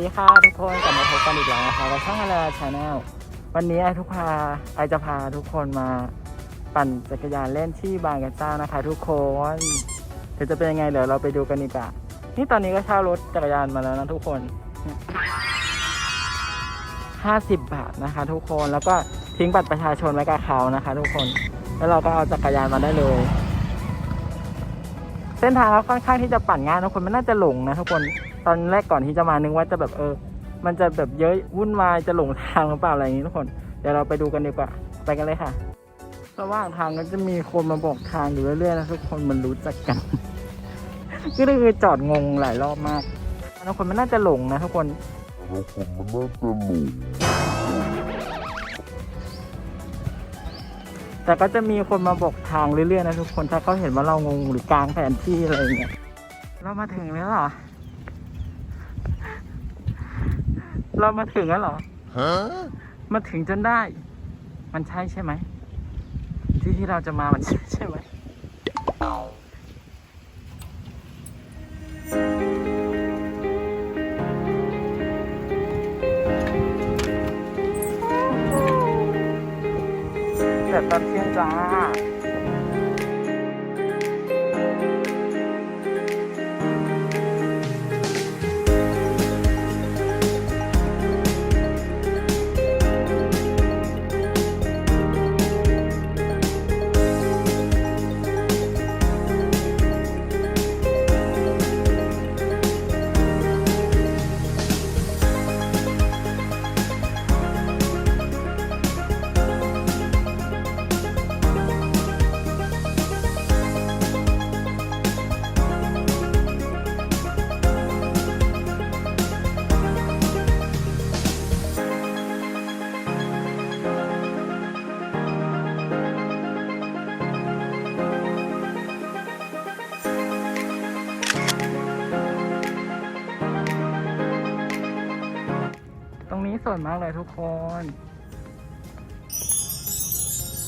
ดีค่ะทุกคนกลับมาพบกันอีกแล้วนะคะกับช่องอะไรชาแนลวันนี้ไอทุกพาไอจะพาทุกคนมาปั่นจักรยานเล่นที่บางกระเจ้านะคะ ทุกคนเดี๋ยวจะเป็นยังไงเดี๋ยวเราไปดูกันดีกว่านี่ตอนนี้ก็เช่ารถจักรยานมาแล้วนะทุกคนห้าสิบบาทนะคะ ทุกคนแล้วก็ทิ้งบัตรประชาชนไว้กับเขานะคะ ทุกคนแล้วเราก็เอาจักรยานมาได้เลยเส้นทางก็ค่อนข้างที่จะปั่นง่ายนะคนมันน่าจะหลงนะทุกคน ตอนแรกก่อนที่จะมานึกว่าจะแบบเออ มันจะแบบเยอะวุ่นวายจะหลงทางหรือเปล่าอะไรอย่างนี้ทุกคน เดี๋ยวเราไปดูกันดีกว่า ไปกันเลยค่ะระหว่างทางก็จะมีคนมาบอกทางอยู่เรื่อยๆนะทุกคนมันรู้จักกัน ก็คือจอดงงหลายรอบมากทุกคนมันน่าจะหลงนะทุกคนแล้วผมมันน่าจะหลงแต่ก็จะมีคนมาบอกทางเรื่อยๆนะทุกคนถ้าเขาเห็นว่าเรางงหรือกลางแผนที่อะไรอย่างเงี้ยเรามาถึงแล้วเหรอ เรามาถึงแล้วเหรอฮะมาถึงจนได้ มันใช่ใช่ไหม ที่ที่เราจะมามันใช่ใช่ไหมแต่ตอนเที่ยงจ้า ตรงนี้สวยมากเลยทุกคน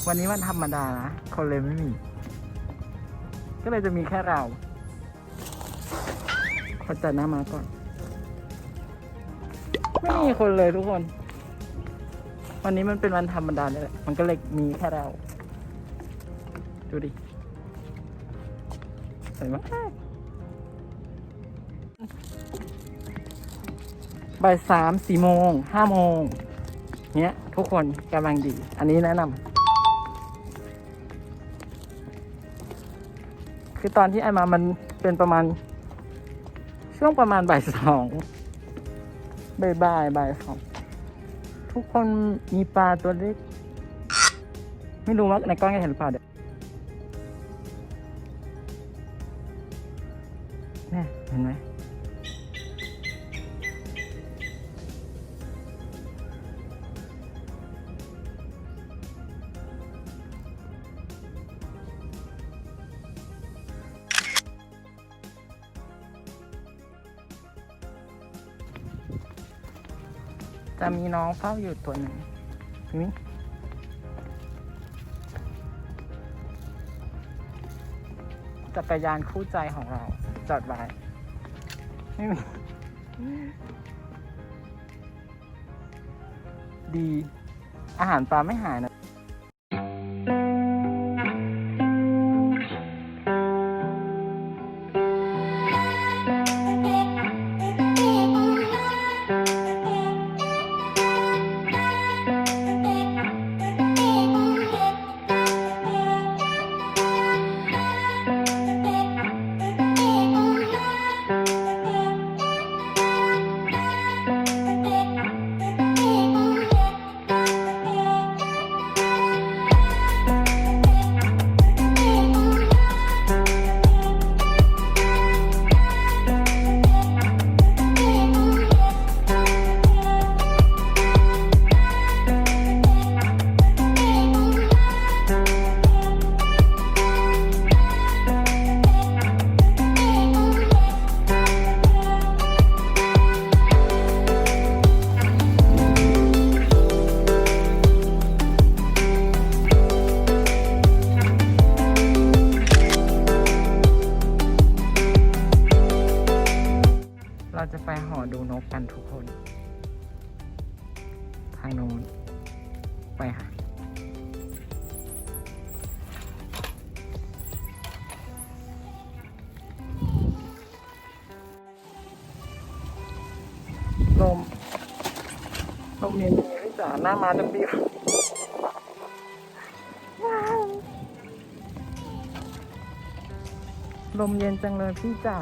วันนี้วันธรรมดานะ คนเลยไม่มี ก็เลยจะมีแค่เรา ขอจัดหน้ามาก่อน ไม่มีคนเลยทุกคน วันนี้มันเป็นวันธรรมดาเลยแหละมันก็เลยมีแค่เรา ดูดิสวยมาก บ่ายสามสี่โมงห้าโมงเนี้ย ทุกคนกำลังดี อันนี้แนะนำคือตอนที่ไอมามันเป็นประมาณ ช่วงประมาณบ่ายสองบ่ายบ่ายบ่ายสองทุกคนมีปลาตัวเล็ก ไม่รู้ว่าในกล้องจะเห็นหรือเปล่าเดี๋ยวเนี่ยเห็นไหม จะมีน้องเฝ้าอยู่ตัวหนึ่งนี่จักรยานคู่ใจของเรา จอดไว้ดี อาหารปลาไม่หายนะ ดูนกกันทุกคน ทางโน้นไปค่ะลมลมเย็นพี่จ๋าหน้ามาดำดิวลมเย็นจังเลยพี่จ๋า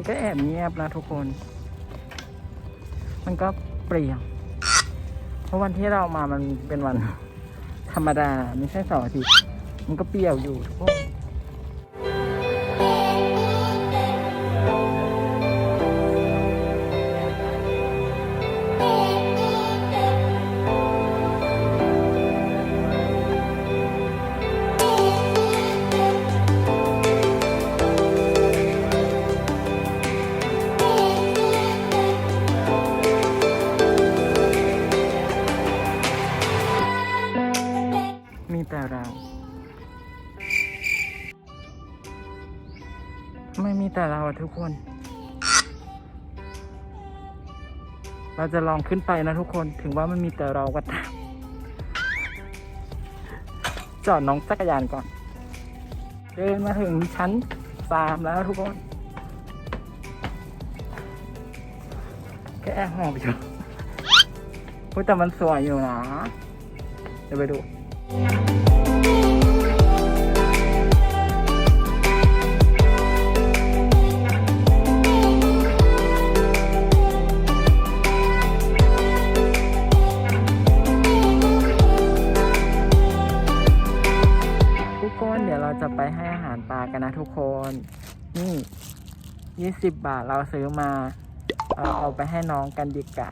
มันก็แอบเงียบนะทุกคน มันก็เปลี่ยนเพราะวันที่เรามามันเป็นวันธรรมดาไม่ใช่เสาร์อาทิตย์มันก็เปลี่ยวอยู่ทุกคน ไม่มีแต่เราอะทุกคน เราจะลองขึ้นไปนะทุกคนถึงว่ามันมีแต่เราก็ตามจอดน้องจักรยานก่อน เดินมาถึงชั้นสามแล้วทุกคนแค่หอบอยู่พูดแต่มันสวยอยู่นะ เดี๋ยวไปดู 20 บาทเราซื้อมา เอาเอาไปให้น้องกันดีกว่า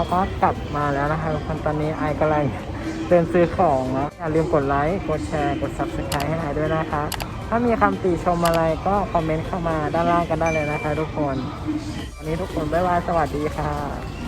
เราก็กลับมาแล้วนะคะทุกคนตอนนี้ไอซ์กำลังเดินซื้อของนะอย่าลืมกดไลค์ กดแชร์ กด subscribe ให้ไอด้วยนะคะ ถ้ามีคำติชมอะไรก็คอมเมนต์เข้ามาด้านล่างกันได้เลยนะคะทุกคน วันนี้ทุกคนบ๊ายบายสวัสดีค่ะ